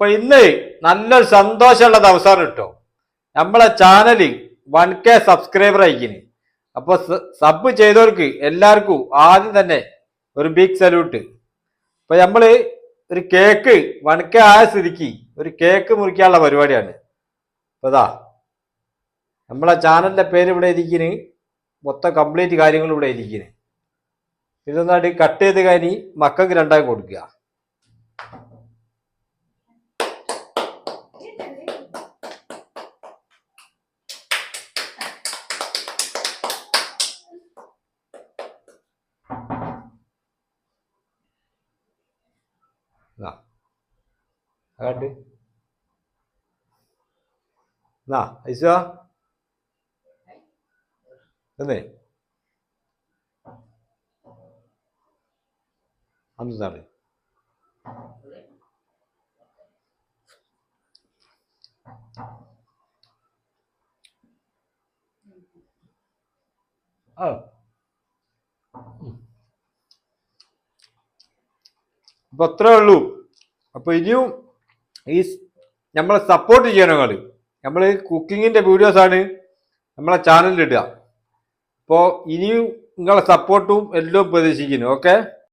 അപ്പൊ ഇന്ന് നല്ലൊരു സന്തോഷമുള്ള ദിവസമാണ് കേട്ടോ നമ്മളെ ചാനൽ വൺ കെ സബ്സ്ക്രൈബർ അയക്കിന് അപ്പൊ സബ് ചെയ്തവർക്ക് എല്ലാവർക്കും ആദ്യം തന്നെ ഒരു ബിഗ് സല്യൂട്ട് അപ്പൊ നമ്മൾ ഒരു കേക്ക് വൺ കെ ആയ സ്ഥിതിക്ക് ഒരു കേക്ക് മുറിക്കാനുള്ള പരിപാടിയാണ്. അപ്പൊ ഇതാ നമ്മളെ ചാനലിന്റെ പേര് ഇവിടെ ഇരിക്കുന്നു മൊത്തം കംപ്ലീറ്റ് കാര്യങ്ങൾ ഇവിടെ ഇരിക്കുന്നു ഇതൊന്നായിട്ട് കട്ട് ചെയ്ത് കഴിഞ്ഞ് മക്കൾക്ക് രണ്ടായി കൊടുക്കുക. ഇതാ. അങ്ങോട്ട് എന്നാ ഐസ എന്നേ അന്നാണ് ആ. അപ്പൊ അത്രേ ഉള്ളൂ. അപ്പൊ ഇനിയും ഈ നമ്മളെ സപ്പോർട്ട് ചെയ്യണം നിങ്ങൾ നമ്മൾ കുക്കിങ്ങിന്റെ വീഡിയോസ് ആണ് നമ്മളെ ചാനലിൽ ഇടുക. അപ്പോൾ ഇനിയും നിങ്ങളെ സപ്പോർട്ടും എല്ലാം പ്രതീക്ഷിക്കുന്നു ഓക്കെ